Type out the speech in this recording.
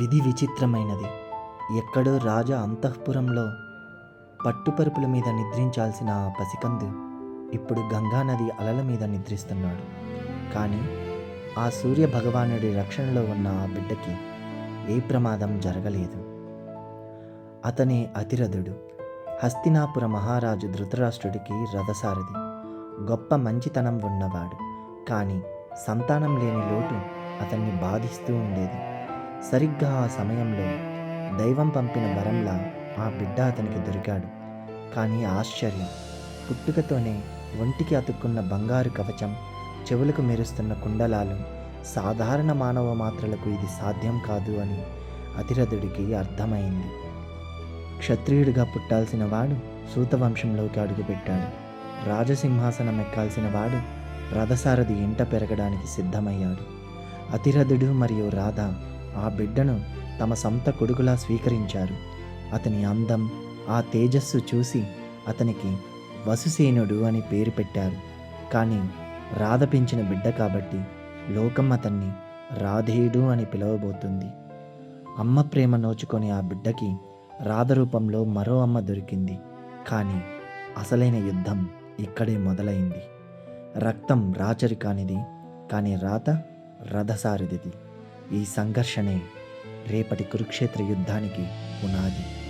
విధి విచిత్రమైనది. ఎక్కడో రాజా అంతఃపురంలో పట్టుపరుపుల మీద నిద్రించాల్సిన ఆ పసికందు ఇప్పుడు గంగానది అలల మీద నిద్రిస్తున్నాడు. కానీ ఆ సూర్య భగవానుడి రక్షణలో ఉన్న ఆ బిడ్డకి ఏ ప్రమాదం జరగలేదు. అతనే అతిరథుడు. హస్తినాపుర మహారాజు ధృతరాష్ట్రుడికి రథసారథి. గొప్ప మంచితనం ఉన్నవాడు. కానీ సంతానం లేని లోటు అతన్ని బాధిస్తూ ఉండేది. సరిగ్గా ఆ సమయంలో దైవం పంపిన వరంలా ఆ బిడ్డ అతనికి దొరికాడు. కానీ ఆశ్చర్యం. పుట్టుకతోనే ఒంటికి అతుక్కున్న బంగారు కవచం చెవులకు మెరుస్తున్న కుండలాలు సాధారణ మానవ మాత్రలకు ఇది సాధ్యం కాదు అని అతిరథుడికి అర్థమైంది. క్షత్రియుడిగా పుట్టాల్సిన వాడు సూతవంశంలోకి అడుగుపెట్టాడు. రాజసింహాసనం ఎక్కాల్సిన వాడు రథసారథి ఇంట పెరగడానికి సిద్ధమయ్యాడు. అతిరథుడు మరియు రాధ ఆ బిడ్డను తమ సొంత కొడుకులా స్వీకరించారు. అతని అందం ఆ తేజస్సు చూసి అతనికి వసుసేనుడు అని పేరు పెట్టారు. కానీ రాధ పెంచిన బిడ్డ కాబట్టి లోకం అతన్ని రాధేయుడు అని పిలవబోతుంది. అమ్మ ప్రేమ నోచుకొని ఆ బిడ్డకి రాధ రూపంలో మరో అమ్మ దొరికింది. కానీ అసలైన యుద్ధం ఇక్కడే మొదలైంది. రక్తం రాచరి కానిది కానీ రాత రథసారథిది ఈ సంఘర్షణే రేపటి కురుక్షేత్ర యుద్ధానికి పునాది.